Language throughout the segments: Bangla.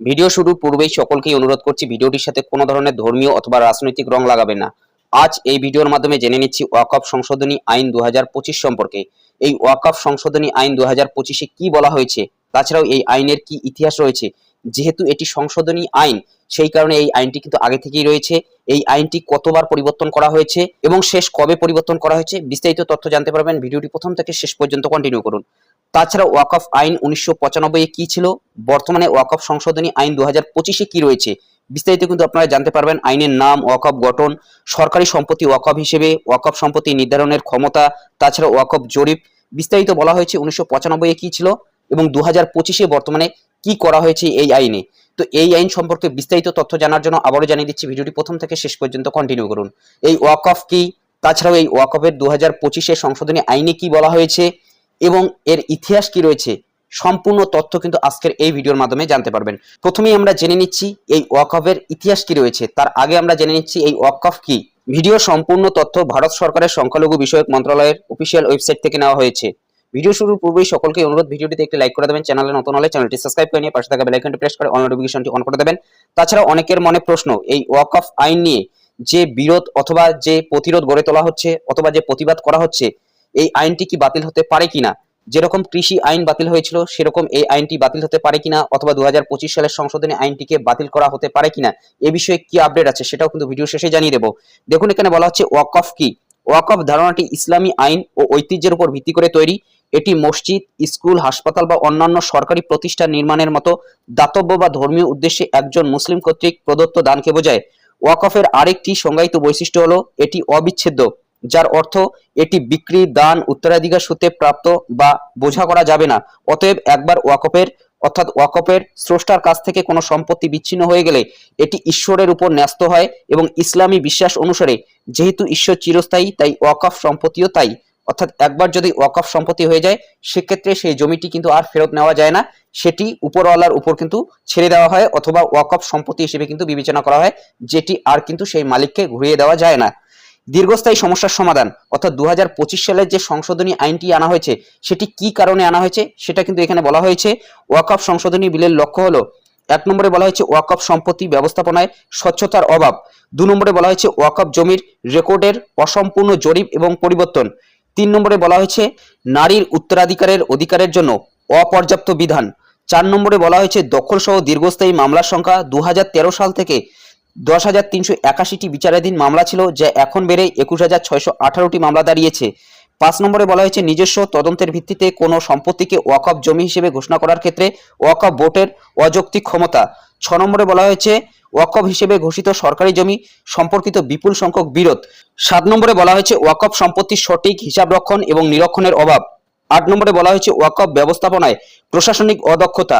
ভিডিও শুরুর পূর্বেই সকলকেই অনুরোধ করছি ভিডিওটির সাথে কোনো ধরনের ধর্মীয় অথবা রাজনৈতিক রং লাগাবেন না। আজ এই ভিডিওর মাধ্যমে জেনে নিচ্ছি ওয়াকফ সংশোধনী আইন দু সম্পর্কে। এই ওয়াকফ সংশোধনী আইন দু হাজার পঁচিশে কি বলা হয়েছে? তাছাড়াও এই আইনের কি ইতিহাস রয়েছে? যেহেতু এটি সংশোধনী আইন, সেই কারণে এই আইনটি কিন্তু আগে থেকেই রয়েছে। এই আইনটি কতবার পরিবর্তন করা হয়েছে এবং শেষ কবে পরিবর্তন করা হয়েছে, বিস্তারিত তথ্য জানতে পারবেন। ভিডিওটি প্রথম থেকে শেষ পর্যন্ত কন্টিনিউ করুন। তাছাড়া ওয়াকফ আইন উনিশশো পঁচানব্বই কি ছিল? বর্তমানে ওয়াকফ সংশোধনী আইন দু হাজার পঁচিশে কি রয়েছে? বিস্তারিত কিন্তু আপনারা জানতে পারবেন আইনের নাম ওয়াকফ গঠন, সরকারি সম্পত্তি ওয়াকফ হিসেবে ওয়াকফ সম্পত্তি নির্ধারণের ক্ষমতা, তাছাড়া ওয়াকফ জরিপ। বিস্তারিত বলা হয়েছে উনিশশো পঁচানব্বই কি ছিল এবং দু হাজার পঁচিশে বর্তমানে কি করা হয়েছে এই আইনে। তো এই আইন সম্পর্কে বিস্তারিত তথ্য জানার জন্য আবারও জানিয়ে দিচ্ছি, ভিডিওটি প্রথম থেকে শেষ পর্যন্ত কন্টিনিউ করুন। এই ওয়াকফ কি? তাছাড়াও এই ওয়াকফের দু হাজার পঁচিশের সংশোধনী আইনে কি বলা হয়েছে? এবং এর ইতিহাস কি রয়েছে, সম্পূর্ণ তথ্য কিন্তু আজকের এই ভিডিওর মাধ্যমে জানতে পারবেন। প্রথমেই আমরা জেনে নিচ্ছি এই ওয়াকফের ইতিহাস কি রয়েছে। তার আগে আমরা জেনে নিচ্ছি এই ওয়াকফ কি। ভিডিও সম্পূর্ণ তথ্য ভারত সরকারের সংখ্যালঘু বিষয়ক মন্ত্রণালয়ের অফিসিয়াল ওয়েবসাইট থেকে নেওয়া হয়েছে। ভিডিও শুরুর পূর্বেই সকলকে অনুরোধ, ভিডিওটিতে একটি লাইক করে দেবেন, চ্যানেলে নতুন হলে চ্যানেলটি সাবস্ক্রাইব করে নিয়ে পাশে থাকা বেল আইকনটি প্রেস করে অন নোটিফিকেশনটি অন করে দেবেন। তাছাড়া অনেকের মনে প্রশ্ন, এই ওয়াকফ আইন নিয়ে যে বিরোধ অথবা যে প্রতিরোধ গড়ে তোলা হচ্ছে অথবা যে প্রতিবাদ করা হচ্ছে এই আইনটি কি বাতিল হতে পারে কিনা? যেরকম কৃষি আইন বাতিল হয়েছিল, সেরকম এই আইনটি বাতিল হতে পারে কিনা অথবা দু হাজার পঁচিশ সালের সংশোধনী আইনটিকে বাতিল করা হতে পারে কিনা, এ বিষয়ে কি আপডেট আছে সেটাও কিন্তু ভিডিও শেষে জানিয়ে দেবো। দেখুন, এখানে বলা হচ্ছে ওয়াকফ কি? ওয়াকফ ধারণাটি ইসলামী আইন ও ঐতিহ্যের উপর ভিত্তি করে তৈরি। এটি মসজিদ, স্কুল, হাসপাতাল বা অন্যান্য সরকারি প্রতিষ্ঠান নির্মাণের মতো দাতব্য বা ধর্মীয় উদ্দেশ্যে একজন মুসলিম কর্তৃক প্রদত্ত দানকে বোঝায়। ওয়াকফের আরেকটি সংজ্ঞায়িত বৈশিষ্ট্য হলো, এটি অবিচ্ছেদ্য। যার অর্থ এটি বিক্রি, দান, উত্তরাধিকার সূত্রে প্রাপ্ত বা বোঝা করা যাবে না। অতএব একবার ওয়াকফের, অর্থাৎ ওয়াকফের স্রষ্টার কাছ থেকে কোনো সম্পত্তি বিচ্ছিন্ন হয়ে গেলে এটি ঈশ্বরের উপর ন্যস্ত হয় এবং ইসলামী বিশ্বাস অনুসারে যেহেতু ঈশ্বর চিরস্থায়ী, তাই ওয়াকফ সম্পত্তিও তাই। অর্থাৎ একবার যদি ওয়াকফ সম্পত্তি হয়ে যায়, সেক্ষেত্রে সেই জমিটি কিন্তু আর ফেরত নেওয়া যায় না। সেটি উপরওয়ালার উপর কিন্তু ছেড়ে দেওয়া হয় অথবা ওয়াকফ সম্পত্তি হিসেবে কিন্তু বিবেচনা করা হয়, যেটি আর কিন্তু সেই মালিককে ঘুরিয়ে দেওয়া যায় না। দীর্ঘস্থায়ী সমস্যার সমাধান। অর্থাৎ দু হাজার সালের যে সংশোধনী আইনটি আনা হয়েছে, সেটি কি কারণে আনা হয়েছে, সেটা কিন্তু এখানে বলা হয়েছে। ওয়াকফ সংশোধনী বিলের লক্ষ্য হলো, এক নম্বরে বলা হয়েছে ওয়াকফ সম্পত্তি ব্যবস্থাপনায় স্বচ্ছতার অভাব। দু নম্বরে বলা হয়েছে ওয়াকফ জমির রেকর্ডের অসম্পূর্ণ জরিপ এবং পরিবর্তন। তিন নম্বরে বলা হয়েছে নারীর উত্তরাধিকারের অধিকারের জন্য অপর্যাপ্ত বিধান। চার নম্বরে বলা হয়েছে দখলসহ দীর্ঘস্থায়ী মামলার সংখ্যা দু হাজার তেরো সাল থেকে দশ হাজার তিনশো একাশিটি বিচারাধীন মামলা ছিল, যা এখন বেড়ে একুশ হাজার ছয়শো আঠারোটি মামলা দাঁড়িয়েছে। পাঁচ নম্বরে বলা হয়েছে, নিজস্ব তদন্তের ভিত্তিতে কোনো সম্পত্তিকে ওয়াকফ জমি হিসেবে ঘোষণা করার ক্ষেত্রে ওয়াকফ বোর্ডের অযৌক্তিক ক্ষমতা। ছ নম্বরে বলা হয়েছে, ওয়াকফ হিসেবে ঘোষিত সরকারি জমি সম্পর্কিত বিপুল সংখ্যক বিরোধ। সাত নম্বরে বলা হয়েছে, ওয়াকফ সম্পত্তির সঠিক হিসাব রক্ষণ এবং নিরক্ষণের অভাব। আট নম্বরে বলা হয়েছে, ওয়াকফ ব্যবস্থাপনায় প্রশাসনিক অদক্ষতা,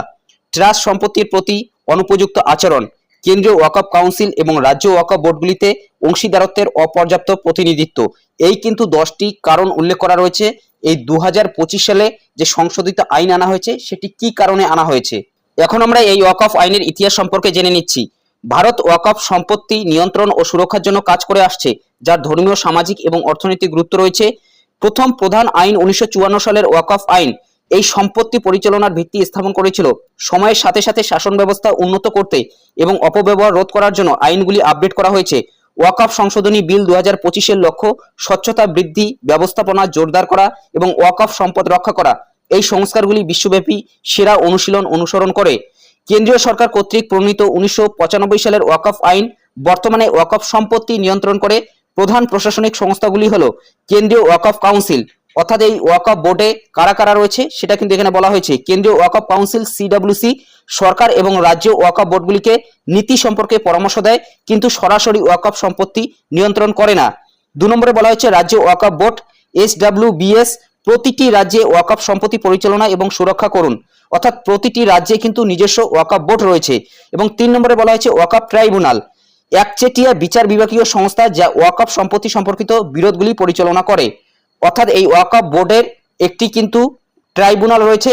ট্রাস্ট সম্পত্তির প্রতি অনুপযুক্ত আচরণ। কেন্দ্রীয় ওয়াকফ কাউন্সিল এবং রাজ্য ওয়াকফ বোর্ডগুলিতে অংশীদারত্বের অপর্যাপ্ত প্রতিনিধিত্ব। এই কিন্তু দশটি কারণ উল্লেখ করা রয়েছে। এই দু হাজার পঁচিশ সালে যে সংশোধিত আইন আনা হয়েছে, সেটি কি কারণে আনা হয়েছে? এখন আমরা এই ওয়াকফ আইনের ইতিহাস সম্পর্কে জেনে নিচ্ছি। ভারত ওয়াকফ সম্পত্তি নিয়ন্ত্রণ ও সুরক্ষার জন্য কাজ করে আসছে, যার ধর্মীয়, সামাজিক এবং অর্থনৈতিক গুরুত্ব রয়েছে। প্রথম প্রধান আইন উনিশশো চুয়ান্ন সালের ওয়াকফ আইন এই সম্পত্তি পরিচালনার ভিত্তি স্থাপন করেছিল। সময়ের সাথে সাথে শাসন ব্যবস্থা উন্নত করতে এবং অপব্যবহার রোধ করার জন্য আইনগুলি আপডেট করা হয়েছে। ওয়াকফ সংশোধনী বিল দু হাজার পঁচিশের লক্ষ্য স্বচ্ছতা বৃদ্ধি, ব্যবস্থাপনা জোরদার করা এবং ওয়াকফ সম্পদ রক্ষা করা। এই সংস্কারগুলি বিশ্বব্যাপী সেরা অনুশীলন অনুসরণ করে। কেন্দ্রীয় সরকার কর্তৃক প্রণীত উনিশশো পঁচানব্বই সালের ওয়াকফ আইন বর্তমানে ওয়াকফ সম্পত্তি নিয়ন্ত্রণ করে প্রধান প্রশাসনিক সংস্থাগুলি হল কেন্দ্রীয় ওয়াকফ কাউন্সিল অর্থাৎ এই ওয়াকফ বোর্ডে কারা কারা রয়েছে সেটা কিন্তু এখানে বলা হয়েছে। কেন্দ্রীয় ওয়াকফ কাউন্সিল সিডব্লিউসি সরকার এবং রাজ্য ওয়াকফ বোর্ডগুলিকে নীতি সম্পর্কে পরামর্শ দেয়, কিন্তু সরাসরি ওয়াকফ সম্পত্তি নিয়ন্ত্রণ করে না। দু নম্বরে বলা হয়েছে, রাজ্য ওয়াকফ বোর্ড, এস বিএস প্রতিটি রাজ্যে ওয়াকফ সম্পত্তি পরিচালনা এবং সুরক্ষা করুন। অর্থাৎ প্রতিটি রাজ্যে কিন্তু নিজস্ব ওয়াকফ বোর্ড রয়েছে। এবং তিন নম্বরে বলা হয়েছে ওয়াকফ ট্রাইব্যুনাল, একচেটিয়া বিচার বিভাগীয় সংস্থা যা ওয়াকফ সম্পত্তি সম্পর্কিত বিরোধগুলি পরিচালনা করে। অর্থাৎ এই ওয়াকফ বোর্ডের একটি কিন্তু ট্রাইব্যুনাল রয়েছে,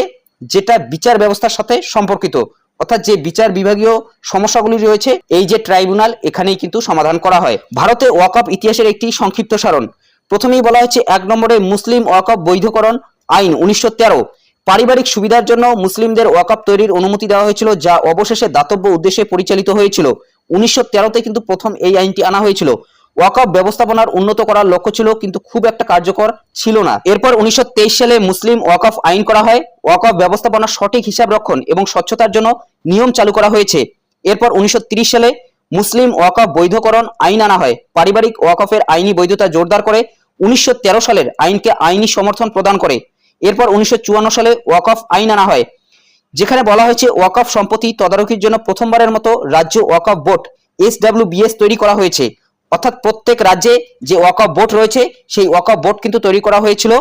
যেটা বিচার ব্যবস্থার সাথে সম্পর্কিত। অর্থাৎ যে বিচার বিভাগীয় সমস্যাগুলি রয়েছে, এই যে ট্রাইব্যুনাল, এখানেই কিন্তু সমাধান করা হয়। ভারতে ওয়াকফ ইতিহাসের একটি সংক্ষিপ্ত সারণ। প্রথমেই বলা হয়েছে, এক নম্বরে মুসলিম ওয়াকফ বৈধকরণ আইন উনিশশো তেরো। পারিবারিক সুবিধার জন্য মুসলিমদের ওয়াকআপ তৈরির অনুমতি দেওয়া হয়েছিল, যা অবশেষে দাতব্য উদ্দেশ্যে পরিচালিত হয়েছিল। উনিশশো তেরোতে কিন্তু প্রথম এই আইনটি আনা হয়েছিল। ওয়াকআপ ব্যবস্থাপনার উন্নত করার লক্ষ্য ছিল, কিন্তু খুব একটা কার্যকর ছিল না। এরপর উনিশশো তেইশ সালে মুসলিম ওয়াকআপ আইন করা হয়, ওয়াকআপ ব্যবস্থাপনার সঠিক হিসাব রক্ষণ এবং স্বচ্ছতার জন্য নিয়ম চালু করা হয়েছে। এরপর উনিশশো সালে মুসলিম ওয়াকআপ বৈধকরণ আইন আনা হয়, পারিবারিক ওয়াকফের আইনি বৈধতা জোরদার করে উনিশশো তেরো সালের আইনকে আইনি সমর্থন প্রদান করে। এরপর উনিশশো চুয়ান্ন সালে ওয়াকফ আইন আনা হয়, যেখানে বলা হয়েছে ওয়াকফ সম্পত্তি তদারকির জন্য প্রথমবারের মতো রাজ্য ওয়াকফ বোর্ড এস তৈরি করা হয়েছে। অর্থাৎ প্রত্যেক রাজ্যে যে ওয়াকফ বোর্ড রয়েছে, সেই ওয়াকফ বোর্ড কিন্তু তৈরি করা হয়েছিল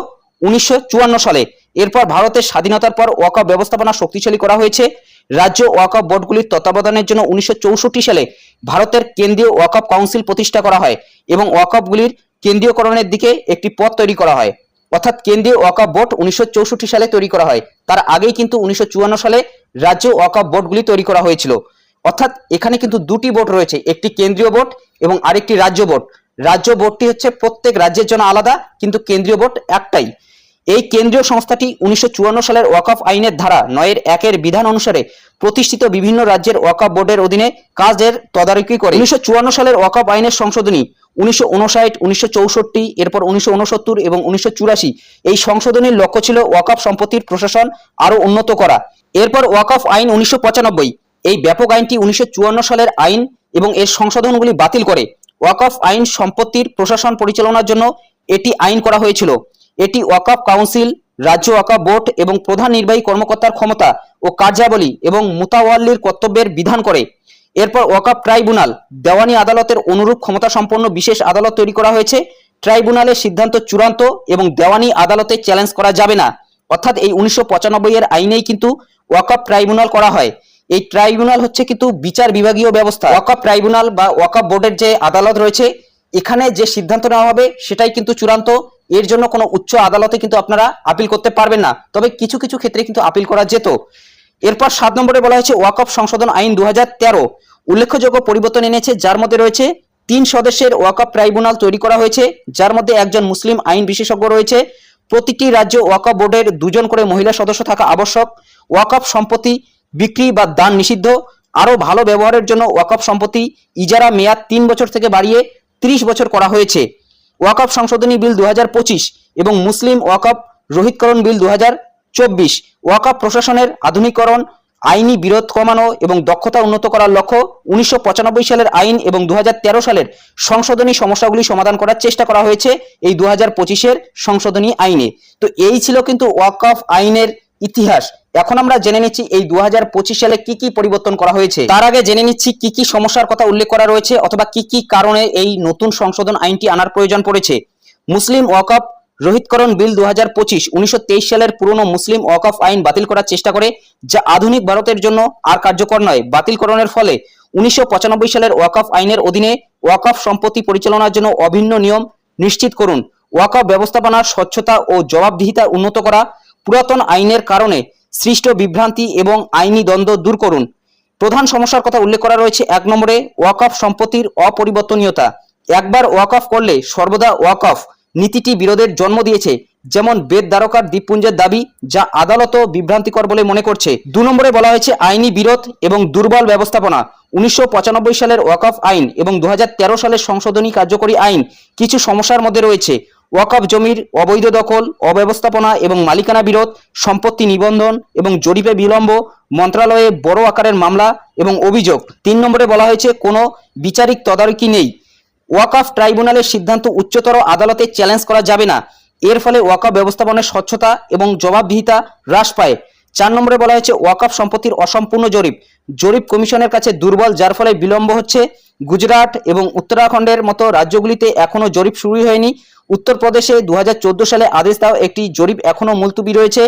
উনিশশো চুয়ান্ন সালে। এরপর ভারতের স্বাধীনতার পর ওয়াকফ ব্যবস্থাপনা শক্তিশালী করা হয়েছে। রাজ্য ওয়াকফ বোর্ডগুলির তত্ত্বাবধানের জন্য উনিশশো চৌষট্টি সালে ভারতের কেন্দ্রীয় ওয়াকফ কাউন্সিল প্রতিষ্ঠা করা হয় এবং ওয়াকফগুলির কেন্দ্রীয়করণের দিকে একটি পথ তৈরি করা হয়। অর্থাৎ কেন্দ্রীয় ওয়াকফ বোর্ড উনিশশো চৌষট্টি সালে তৈরি করা হয়। তার আগেই কিন্তু উনিশশো চুয়ান্ন সালে রাজ্য ওয়াকফ বোর্ডগুলি তৈরি করা হয়েছিল। অর্থাৎ এখানে কিন্তু দুটি বোর্ড রয়েছে, একটি কেন্দ্রীয় বোর্ড এবং আরেকটি রাজ্য বোর্ড রাজ্য বোর্ডটি হচ্ছে প্রত্যেক রাজ্যের জন্য আলাদা, কিন্তু কেন্দ্রীয় বোর্ড একটাই। এই কেন্দ্রীয় সংস্থাটি উনিশশো চুয়ান্ন সালের ওয়াকফ আইনের ধারা নয়ের একের বিধান অনুসারে প্রতিষ্ঠিত বিভিন্ন রাজ্যের ওয়াকফ বোর্ডের অধীনে কাজের তদারকি করে। উনিশশো চুয়ান্ন সালের ওয়াকফ আইনের সংশোধনী উনিশশো উনষাট, উনিশশো চৌষট্টি, এরপর উনিশশো উনসত্তর এবং উনিশশো চুরাশি এই সংশোধনীর লক্ষ্য ছিল ওয়াকফ সম্পত্তির প্রশাসন আরও উন্নত করা। এরপর ওয়াকফ আইন উনিশশো পঁচানব্বই এই ব্যাপক আইনটি উনিশশো চুয়ান্ন সালের আইন এবং এর সংশোধনগুলি বাতিল করে। ওয়াকফ আইন সম্পত্তির প্রশাসন পরিচালনার জন্য এটি আইন করা হয়েছিল। এটি ওয়াকফ কাউন্সিল, রাজ্য ওয়াকফ বোর্ড এবং প্রধান নির্বাহী কর্মকর্তার ক্ষমতা ও কার্যাবলী এবং মুতাওয়াল্লির কর্তব্যের বিধান করে। এরপর ওয়াকফ ট্রাইব্যুনাল, দেওয়ানি আদালতের অনুরূপ ক্ষমতা সম্পন্ন বিশেষ আদালত তৈরি করা হয়েছে। ট্রাইব্যুনালের সিদ্ধান্ত চূড়ান্ত এবং দেওয়ানি আদালতে চ্যালেঞ্জ করা যাবে না। অর্থাৎ এই উনিশশো পঁচানব্বই এর আইনেই কিন্তু ওয়াকফ ট্রাইব্যুনাল করা হয়। এই ট্রাইব্যুনাল হচ্ছে কিন্তু বিচার বিভাগীয় ব্যবস্থা। ওয়াকফ ট্রাইব্যুনাল বা ওয়াকফ বোর্ডের যে আদালত রয়েছে, এখানে যে সিদ্ধান্ত নেওয়া হবে সেটাই কিন্তু চূড়ান্ত। এর জন্য কোনো উচ্চ আদালতে কিন্তু আপনারা আপিল করতে পারবেন না। তবে কিছু কিছু ক্ষেত্রে কিন্তু আপিল করা যেত। এরপর সাত নম্বরে বলা হয়েছে ওয়াকফ সংশোধন আইন দু হাজার তেরো। উল্লেখযোগ্য পরিবর্তন এনেছে, যার মধ্যে রয়েছে তিন সদস্যের ওয়াকফ ট্রাইব্যুনাল তৈরি করা হয়েছে, যার মধ্যে একজন মুসলিম আইন বিশেষজ্ঞ রয়েছে। প্রতিটি রাজ্য ওয়াকফ বোর্ডের দুজন করে মহিলা সদস্য থাকা আবশ্যক। ওয়াকফ সম্পত্তি বিক্রি বা দান নিষিদ্ধ, আরও ভালো ব্যবহারের জন্য ওয়াকফ সম্পত্তি ইজারা মেয়াদ তিন বছর থেকে বাড়িয়ে ত্রিশ বছর করা হয়েছে। ওয়াকফ সংশোধনী বিল দুহাজার পঁচিশ এবং মুসলিম ওয়াকফ রোহিতকরণ বিল দু চব্বিশ। ওয়াকফ প্রশাসনের আধুনিকরণ আইনি বিরোধ কমানো এবং দক্ষতা উন্নত করার লক্ষ্য উনিশশো পঁচানব্বই সালের আইন এবং দু হাজার তেরো সালের সংশোধনী সমস্যাগুলি সমাধান করার চেষ্টা করা হয়েছে এই দু হাজার সংশোধনী আইনে। তো এই ছিল কিন্তু ওয়াকফ আইনের ইতিহাস। এখন আমরা জেনে নিচ্ছি এই দু হাজার পঁচিশ সালে কি কি পরিবর্তন করা হয়েছে। তার আগে জেনে নিচ্ছি কি কি সমস্যার কথা উল্লেখ করা রয়েছে অথবা কি কি কারণে এই নতুন সংশোধন আইনটি আনার প্রয়োজন পড়েছে। মুসলিম ওয়াকফ রোহিতকরণ বিল দু হাজার পঁচিশ উনিশশো সালের পুরনো মুসলিম ওয়াকফ আইন বাতিল করার চেষ্টা করে, যা আধুনিক ভারতের জন্য আর কার্যকর নয়। বাতিলকরণের ফলে উনিশশো পঁচানব্বই সালের ওয়াকফ আইনের অধীনে ওয়াকফ সম্পত্তি পরিচালনার জন্য অভিন্ন নিয়ম নিশ্চিত করুন। ওয়াকফ ব্যবস্থাপনার স্বচ্ছতা ও জবাবদিহিতা উন্নত করা পুরাতন আইনের কারণে সৃষ্ট বিভ্রান্তি এবং আইনি দ্বন্দ্ব দূর করুন। প্রধান সমস্যার কথা উল্লেখ করা রয়েছে এক নম্বরে ওয়াকফ সম্পত্তির অপরিবর্তনীয়তা। একবার ওয়াকফ করলে সর্বদা ওয়াকফ নীতিটি বিরোধের জন্ম দিয়েছে, যেমন বেদ দ্বারকার দ্বীপপুঞ্জের দাবি, যা আদালতও বিভ্রান্তিকর বলে মনে করছে। দু নম্বরে বলা হয়েছে আইনি বিরোধ এবং দুর্বল ব্যবস্থাপনা। উনিশশো পঁচানব্বই সালের ওয়াকফ আইন এবং দু হাজার তেরো সালের সংশোধনী কার্যকরী আইন কিছু সমস্যার মধ্যে রয়েছে। ওয়াকফ জমির অবৈধ দখল, অব্যবস্থাপনা এবং মালিকানা বিরোধ, সম্পত্তি নিবন্ধন এবং জরিপে বিলম্ব মন্ত্রণালয়ে বড় আকারের মামলা এবং অভিযোগ। তিন নম্বরে বলা হয়েছে, কোনো বিচারিক তদারকি নেই। ওয়াকফ ট্রাইব্যুনালের সিদ্ধান্ত উচ্চতর আদালতে চ্যালেঞ্জ করা যাবে না। এর ফলে ওয়াকফ ব্যবস্থাপনার স্বচ্ছতা এবং জবাবদিহিতা হ্রাস পায়। চার নম্বরে বলা হয়েছে, ওয়াকফ সম্পত্তির অসম্পূর্ণ জরিপ। জরিপ কমিশনের কাছে দুর্বল, যার ফলে বিলম্ব হচ্ছে। গুজরাট এবং উত্তরাখণ্ডের মতো রাজ্যগুলিতে এখনও জরিপ শুরু হয়নি। উত্তরপ্রদেশে দু হাজার চোদ্দ সালে আদেশ দেওয়া একটি জরিপ এখনও মুলতুবি রয়েছে।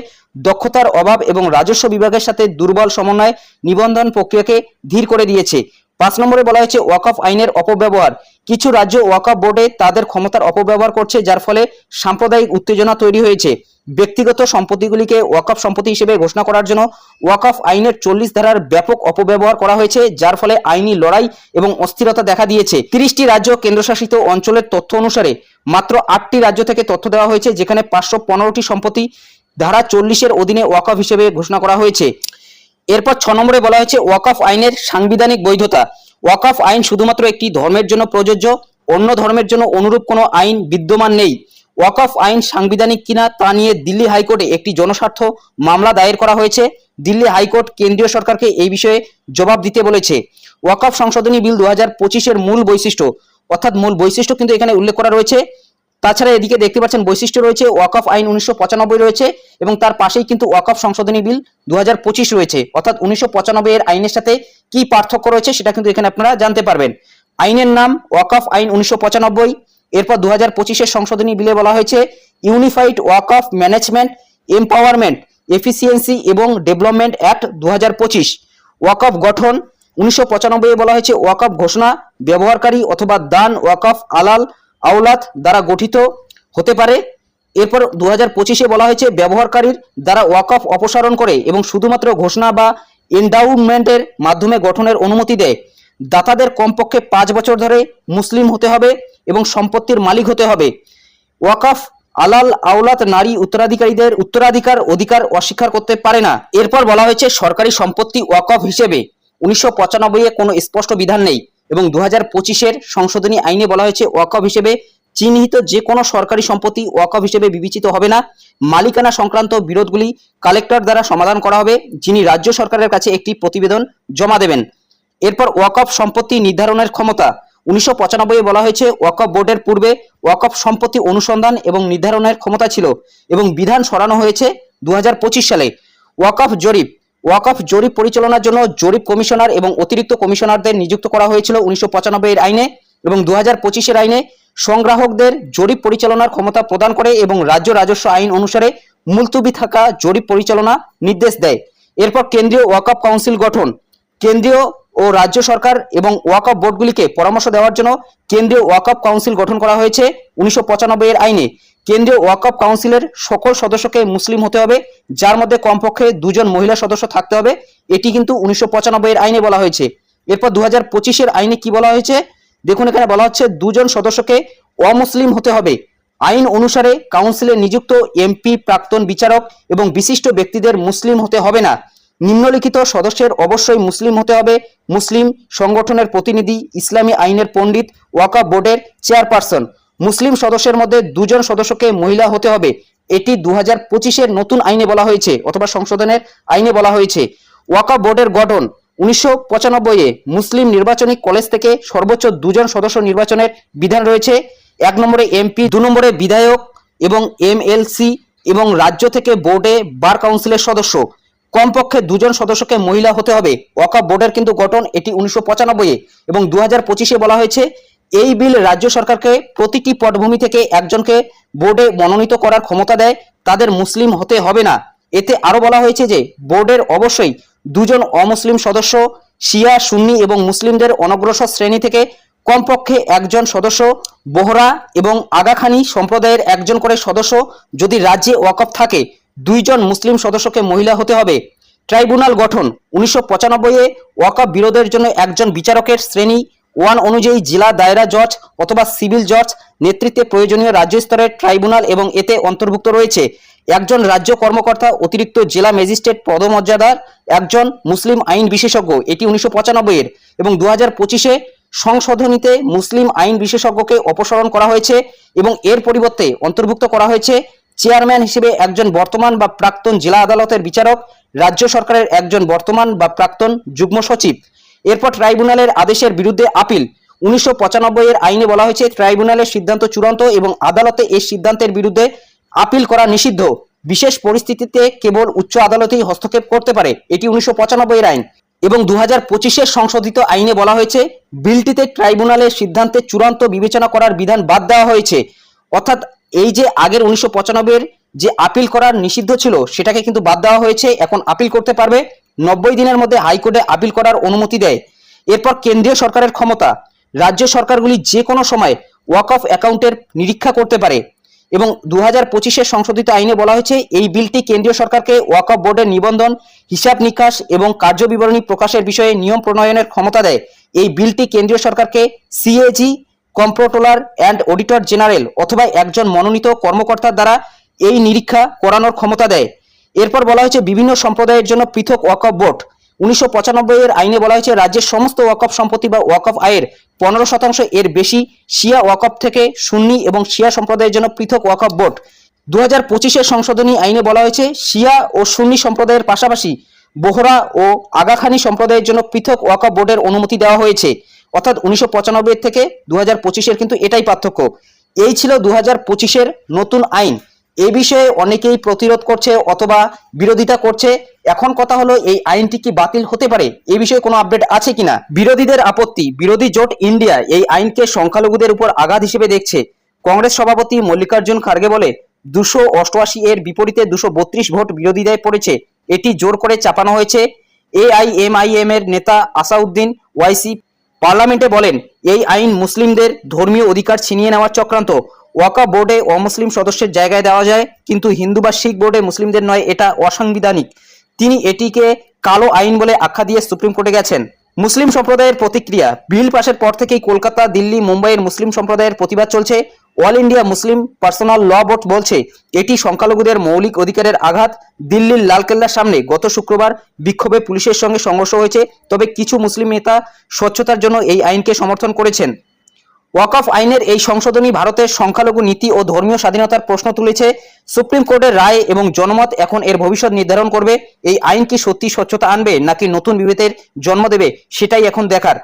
দক্ষতার অভাব এবং রাজস্ব বিভাগের সাথে দুর্বল সমন্বয় নিবন্ধন প্রক্রিয়াকে ধীর করে দিয়েছে। পাঁচ নম্বরে বলা হয়েছে ওয়াকফ আইনের অপব্যবহার। কিছু রাজ্য ওয়াকফ বোর্ডে তাদের ক্ষমতার অপব্যবহার করছে, যার ফলে সাম্প্রদায়িক উত্তেজনা তৈরি হয়েছে। ব্যক্তিগত সম্পত্তিগুলিকে ওয়াকফ সম্পত্তি হিসেবে ঘোষণা করার জন্য ওয়াকফ আইনের চল্লিশ ধারার ব্যাপক অপব্যবহার করা হয়েছে, যার ফলে আইনি লড়াই এবং অস্থিরতা দেখা দিয়েছে। তিরিশটি রাজ্য কেন্দ্রশাসিত অঞ্চলের তথ্য অনুসারে মাত্র আটটি রাজ্য থেকে তথ্য দেওয়া হয়েছে, যেখানে পাঁচশো পনেরোটি সম্পত্তি ধারা চল্লিশের অধীনে ওয়াকফ হিসেবে ঘোষণা করা হয়েছে। এরপর ছ নম্বরে বলা হয়েছে ওয়াকফ আইনের সাংবিধানিক বৈধতা। ওয়াকফ আইন শুধুমাত্র একটি ধর্মের জন্য প্রযোজ্য, অন্য ধর্মের জন্য অনুরূপ কোনো আইন বিদ্যমান নেই। ওয়াকফ আইন সাংবিধানিক কিনা তা নিয়ে দিল্লি হাইকোর্টে একটি জনস্বার্থ মামলা দায়ের করা হয়েছে। দিল্লি হাইকোর্ট কেন্দ্রীয় সরকারকে এই বিষয়ে জবাব দিতে বলেছে। ওয়াকফ সংশোধনী বিল দু হাজার পঁচিশের মূল বৈশিষ্ট্য, অর্থাৎ মূল বৈশিষ্ট্য কিন্তু এখানে উল্লেখ করা রয়েছে। তাছাড়া এদিকে দেখতে পাচ্ছেন বৈশিষ্ট্য রয়েছে ওয়াকফ আইন উনিশশো পঁচানব্বই রয়েছে এবং তার পাশেই কিন্তু ওয়াকফ সংশোধনী বিল দু হাজার পঁচিশ রয়েছে। অর্থাৎ উনিশশো পঁচানব্বই এর আইনের সাথে কি পার্থক্য রয়েছে সেটা কিন্তু এখানে আপনারা জানতে পারবেন। আইনের নাম ওয়াকফ আইন উনিশশো পঁচানব্বই, এরপর দু হাজার পঁচিশের সংশোধনী বিলে বলা হয়েছে unified Waqf management, empowerment, efficiency এবং ডেভেলপমেন্ট অ্যাক্ট দু হাজার পঁচিশ ওয়াকফ গঠন উনিশশো পঁচানব্বই বলা হয়েছে ওয়াকফ ঘোষণা, ব্যবহারকারী অথবা দান ওয়াকফ আলাল আউলাত দ্বারা গঠিত হতে পারে। এরপর দু হাজার পঁচিশে বলা হয়েছে, ব্যবহারকারীর দ্বারা ওয়াকফ অপসারণ করে এবং শুধুমাত্র ঘোষণা বা এন্ডাউমেন্টের মাধ্যমে গঠনের অনুমতি দেয়। দাতাদের কমপক্ষে পাঁচ বছর ধরে মুসলিম হতে হবে এবং সম্পত্তির মালিক হতে হবে। ওয়াকফ আলাল আওলাত নারী উত্তরাধিকারীদের উত্তরাধিকার অধিকার অস্বীকার করতে পারে না। এরপর বলা হয়েছে, সরকারি সম্পত্তি ওয়াকফ হিসেবে। উনিশশো পঁচানব্বই এ কোনো স্পষ্ট বিধান নেই। এবং দু হাজার পঁচিশের সংশোধনী আইনে বলা হয়েছে ওয়াকফ হিসেবে চিহ্নিত যে কোনো সরকারি সম্পত্তি ওয়াকফ হিসেবে বিবেচিত হবে না। মালিকানা সংক্রান্ত বিরোধগুলি কালেক্টর দ্বারা সমাধান করা হবে, যিনি রাজ্য সরকারের কাছে একটি প্রতিবেদন জমা দেবেন। এরপর ওয়াকফ সম্পত্তি নির্ধারণের ক্ষমতা। উনিশশো পঁচানব্বই বলা হয়েছে ওয়াকফ বোর্ডের পূর্বে ওয়াকফ সম্পত্তি অনুসন্ধান এবং নির্ধারণের ক্ষমতা ছিল এবং বিধান সরানো হয়েছে দু হাজার পঁচিশ সালে। ওয়াকফ জরিপ। ওয়াকফ জরিপ পরিচালনার জন্য জরিপ কমিশনার এবং অতিরিক্ত কমিশনারদের নিযুক্ত করা হয়েছিল উনিশশো পঁচানব্বই এর আইনে এবং দু হাজার আইনে। সংগ্রাহকদের জরিপ পরিচালনার ক্ষমতা প্রদান করে এবং রাজ্য রাজস্ব আইন অনুসারে মুলতুবি থাকা জরিপ পরিচালনা নির্দেশ দেয়। এরপর কেন্দ্রীয় ওয়াকফ কাউন্সিল গঠন। কেন্দ্রীয় ও রাজ্য সরকার এবং ওয়াকফ বোর্ডগুলিকে পরামর্শ দেওয়ার জন্য কেন্দ্রীয় ওয়াকফ কাউন্সিল গঠন করা হয়েছে উনিশশো পঁচানব্বই এর আইনে। কেন্দ্রীয় ওয়াকফ কাউন্সিলের সকল সদস্যকে মুসলিম হতে হবে, যার মধ্যে কমপক্ষে দুজন মহিলা সদস্য থাকতে হবে। এটি কিন্তু উনিশশো পঁচানব্বই এর আইনে বলা হয়েছে। এরপর দু হাজার পঁচিশের আইনে কি বলা হয়েছে? দেখুন, এখানে বলা হচ্ছে দুজন সদস্যকে অমুসলিম হতে হবে। আইন অনুসারে কাউন্সিলে নিযুক্ত এমপি, প্রাক্তন বিচারক এবং বিশিষ্ট ব্যক্তিদের মুসলিম হতে হবে না। নিম্নলিখিত সদস্যের অবশ্যই মুসলিম হতে হবে। মুসলিম সংগঠনের প্রতিনিধি, ইসলামী আইনের পণ্ডিত, ওয়াকা বোর্ডের চেয়ারপারসন। মুসলিম সদস্যের মধ্যে দুজন সদস্যকে মহিলা হতে হবে। এটি দু হাজার পঁচিশের নতুন আইনে বলা হয়েছে, অথবা সংশোধনের আইনে বলা হয়েছে। ওয়াকা বোর্ডের গঠন, উনিশশো পঁচানব্বইয়ে মুসলিম নির্বাচনী কলেজ থেকে সর্বোচ্চ দুজন সদস্য নির্বাচনের বিধান রয়েছে। এক নম্বরে এমপি, দু নম্বরে বিধায়ক এবং এমএলসি এবং রাজ্য থেকে বোর্ডে বার কাউন্সিলের সদস্য। কমপক্ষে দুজন সদস্যকে মহিলা হতে হবে। ওয়াকা বোর্ডের কিন্তু গঠন, এটি উনিশশো পঁচানব্বই এবং দু হাজার পঁচিশে বলা হয়েছে। এই বিল রাজ্য সরকারকে প্রতিটি পটভূমি থেকে একজনকে বোর্ডে মনোনীত করার ক্ষমতা দেয়, তাদের মুসলিম হতে হবে না। এতে আরও বলা হয়েছে যে, বোর্ডের অবশ্যই দুজন অমুসলিম সদস্য, শিয়া, সুন্নি এবং মুসলিমদের অনগ্রসর শ্রেণি থেকে কমপক্ষে একজন সদস্য, বোহরা এবং আগাখানি সম্প্রদায়ের একজন করে সদস্য যদি রাজ্যে ওয়াকফ থাকে, দুইজন মুসলিম সদস্যকে মহিলা হতে হবে। ট্রাইব্যুনাল গঠন উনিশশো পঁচানব্বইয়ে ওয়াকফ বিরোধের জন্য একজন বিচারকের শ্রেণি ওয়ান অনুযায়ী জেলা দায়রা জজ অথবা সিভিল জজ নেতৃত্বে প্রয়োজনীয় রাজ্য স্তরের ট্রাইব্যুনাল এবং এতে অন্তর্ভুক্ত রয়েছে একজন রাজ্য কর্মকর্তা, অতিরিক্ত জেলা ম্যাজিস্ট্রেট, পদমর্যাদার একজন মুসলিম আইন বিশেষজ্ঞ, এটি উনিশশো পঁচানব্বই এর এবং দু হাজার পঁচিশে সংশোধনীতে মুসলিম আইন বিশেষজ্ঞকে অপসারণ করা হয়েছে এবং এর পরিবর্তে অন্তর্ভুক্ত করা হয়েছে চেয়ারম্যান হিসেবে একজন বর্তমান বা প্রাক্তন জেলা আদালতের বিচারক, রাজ্য সরকারের একজন বর্তমান বা প্রাক্তন যুগ্ম সচিব। এরপর ট্রাইব্যুনালের আদেশের বিরুদ্ধে আপিল। উনিশশো পঁচানব্বই এর আইনে বলা হয়েছে, ট্রাইব্যুনালের সিদ্ধান্ত চূড়ান্ত এবং আদালতে এই সিদ্ধান্তের বিরুদ্ধে আপিল করা নিষিদ্ধ। বিশেষ পরিস্থিতিতে কেবল উচ্চ আদালতেই হস্তক্ষেপ করতে পারে, এটি উনিশশো পঁচানব্বই এর আইন। এবং দু হাজার সংশোধিত আইনে বলা হয়েছে, বিলটিতে ট্রাইব্যুনালের সিদ্ধান্তে চূড়ান্ত বিবেচনা করার বিধান বাদ দেওয়া হয়েছে। অর্থাৎ এই যে আগের উনিশশো পঁচানব্বইয়ের যে আপিল করার নিষিদ্ধ ছিল, সেটাকে কিন্তু বাদ দেওয়া হয়েছে, এখন আপিল করতে পারবে। নব্বই দিনের মধ্যে হাইকোর্টে আপিল করার অনুমতি দেয়। এরপর কেন্দ্রীয় সরকারের ক্ষমতা, রাজ্য সরকারগুলি যে কোনো সময় ওয়াক অফ অ্যাকাউন্টের নিরীক্ষা করতে পারে এবং দু হাজার পঁচিশের সংশোধিত আইনে বলা হয়েছে, এই বিলটি কেন্দ্রীয় সরকারকে ওয়াক অফ বোর্ডের নিবন্ধন, হিসাব নিকাশ এবং কার্যবিবরণী প্রকাশের বিষয়ে নিয়ম প্রণয়নের ক্ষমতা দেয়। এই বিলটি কেন্দ্রীয় সরকারকে CAG, comptroller and auditor general অথবা একজন মনোনীত কর্মকর্তার দ্বারা এই নিরীক্ষা করানোর ক্ষমতা দেয়। এরপর বলা হয়েছে বিভিন্ন সম্প্রদায়ের জন্য পৃথক ওয়াকফ বোর্ড। উনিশশো পঁচানব্বই এর আইনে বলা হয়েছে, রাজ্যের সমস্ত ওয়াকফ সম্পত্তি বা ওয়াকফ আয়ের পনেরো শতাংশ এর বেশি শিয়া ওয়াকফ থেকে সুন্নি এবং শিয়া সম্প্রদায়ের জন্য পৃথক ওয়াকফ বোর্ড। দু হাজার পঁচিশের সংশোধনী আইনে বলা হয়েছে, শিয়া ও সুন্নি সম্প্রদায়ের পাশাপাশি বোহরা ও আগাখানি সম্প্রদায়ের জন্য পৃথক ওয়াকফ বোর্ডের অনুমতি দেওয়া হয়েছে। অর্থাৎ উনিশশো পঁচানব্বই থেকে দু হাজার কিন্তু এটাই পার্থক্য। এই ছিল দু হাজার নতুন আইন। এই বিষয়ে অনেকেই প্রতিরোধ করছে অথবা বিরোধিতা করছে। এখন কথা হলো, এই আইনটি কি বাতিল হতে পারে? এ বিষয়ে কোনো আপডেট আছে কিনা? বিরোধীদের আপত্তি, বিরোধী জোট ইন্ডিয়া এই আইনকে সংখ্যালঘুদের উপর আঘাত হিসেবে দেখছে। কংগ্রেস সভাপতি মল্লিকার্জুন খার্গে বলে, দুশো অষ্টআশি এর বিপরীতে দুশো বত্রিশ ভোট বিরোধীদের পড়েছে। এটি জোর করে চাপানো হয়েছে। এআইএমআইএম এর নেতা আসাউদ্দিন ওয়াইসি পার্লামেন্টে বলেন, এই আইন মুসলিমদের ধর্মীয় অধিকার ছিনিয়ে নেওয়ার চক্রান্ত। ওয়াকা বোর্ডে অমুসলিম সদস্যের জায়গায় দেওয়া যায়, কিন্তু হিন্দু বা শিখ বোর্ডে মুসলিমদের নয়, এটা অসাংবিধানিক। তিনি এটিকে কালো আইন বলে আখ্যা দিয়ে সুপ্রিম কোর্টে গেছেন। মুসলিম সম্প্রদায়ের প্রতিক্রিয়া, বিল পাশের পর থেকেই কলকাতা, দিল্লি, মুম্বাইয়ের মুসলিম সম্প্রদায়ের প্রতিবাদ চলছে। All India Muslim Personal Law Board বলছে, এটি সংখ্যালঘুদের মৌলিক অধিকারের আঘাত। দিল্লির লালকেল্লার সামনে গত শুক্রবার বিক্ষোভে পুলিশের সঙ্গে সংঘর্ষ হয়েছে, তবে কিছু মুসলিম নেতা স্বচ্ছতার জন্য এই আইনকে সমর্থন করেছেন। ওয়াকফ আইনের এই সংশোধনী ভারতের সংখ্যালঘু নীতি ও ধর্মীয় স্বাধীনতার প্রশ্ন তুলেছে। সুপ্রিম কোর্টের রায় এবং জনমত এখন এর ভবিষ্যৎ নির্ধারণ করবে। এই আইন কি সত্যি স্বচ্ছতা আনবে নাকি নতুন বিভেদের জন্ম দেবে, সেটাই এখন দেখার।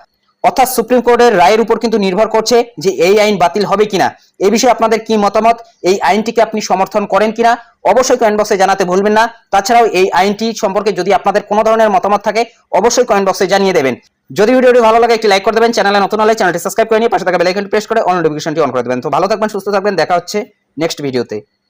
অর্থাৎ সুপ্রিম কোর্টের রায়ের উপর কিন্তু নির্ভর করছে যে এই আইন বাতিল হবে কিনা। এই বিষয়ে আপনাদের কি মতামত? এই আইনটিকে আপনি সমর্থন করেন কিনা? অবশ্যই কমেন্ট বক্সে জানাতে ভুলবেন না। তাছাড়াও এই আইনটি সম্পর্কে যদি আপনাদের কোনো ধরনের মতামত থাকে, অবশ্যই কমেন্ট বক্সে জানিয়ে দেবেন। যদি ভিডিওটি ভালো লাগে, একটি লাইক করে দেবেন। চ্যানেলে নতুন হলে চ্যানেলটি সাবস্ক্রাইব করে নিয়ে পাশে থাকা বেল আইকনটি প্রেস করে অন নোটিফিকেশনটি অন করে দেবেন। তো ভালো থাকবেন, সুস্থ থাকবেন। দেখা হচ্ছে নেক্সট ভিডিওতে।